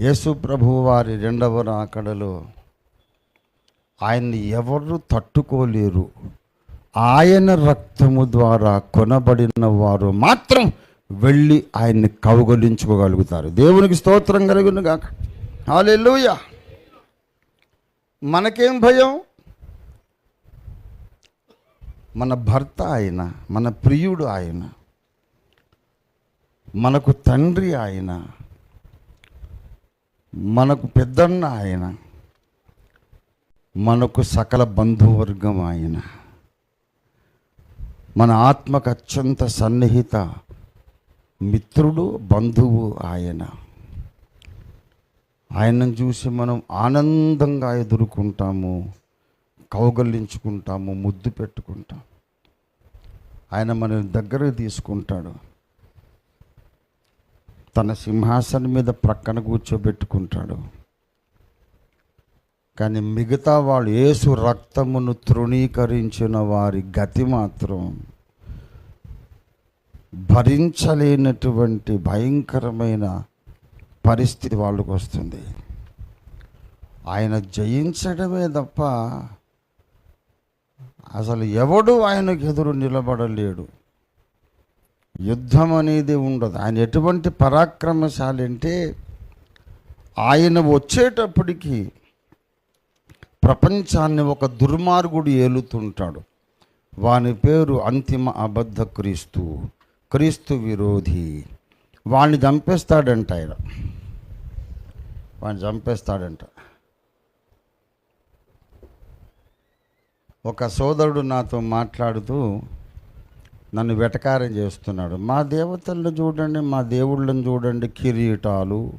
యేసు ప్రభు వారి రెండవ రాకడలో ఆయన్ని ఎవరు తట్టుకోలేరు. ఆయన రక్తము ద్వారా కొనబడిన వారు మాత్రం వెళ్ళి ఆయన్ని కౌగలించుకోగలుగుతారు. దేవునికి స్తోత్రం కలుగును గాక. హాలెలూయా మనకేం భయం? మన భర్త ఆయన మన ప్రియుడు ఆయన మనకు తండ్రి ఆయన మనకు పెద్దన్న ఆయన మనకు సకల బంధువర్గం ఆయన. మన ఆత్మకు అత్యంత సన్నిహిత మిత్రుడు బంధువు ఆయన. ఆయనను చూసి మనం ఆనందంగా ఎదుర్కొంటాము కౌగలించుకుంటాము ముద్దు పెట్టుకుంటాం. ఆయన మన దగ్గరకు తీసుకుంటాడు. తన సింహాసనం మీద ప్రక్కన కూర్చోబెట్టుకుంటాడు. కానీ మిగతా వాళ్ళు యేసు రక్తమును తృణీకరించిన వారి గతి మాత్రం భరించలేనటువంటి భయంకరమైన పరిస్థితి వాళ్ళకు వస్తుంది. ఆయన జయించడమే తప్ప అసలు ఎవడు ఆయనకు ఎదురు నిలబడలేడు. యుద్ధం అనేది ఉండదు. ఆయన ఎటువంటి పరాక్రమశాలి అంటే ఆయన వచ్చేటప్పటికి ప్రపంచాన్ని ఒక దుర్మార్గుడు ఏలుతుంటాడు. వాని పేరు అంతిమ అబద్ధ క్రీస్తు క్రీస్తు విరోధి. వాణ్ణి చంపేస్తాడంట ఆయన. వాణ్ణి చంపేస్తాడంట. ఒక సోదరుడు నాతో మాట్లాడుతూ నన్ను వెటకారం చేస్తున్నాడు. మా దేవతలను చూడండి మా దేవుళ్ళని చూడండి కిరీటాలు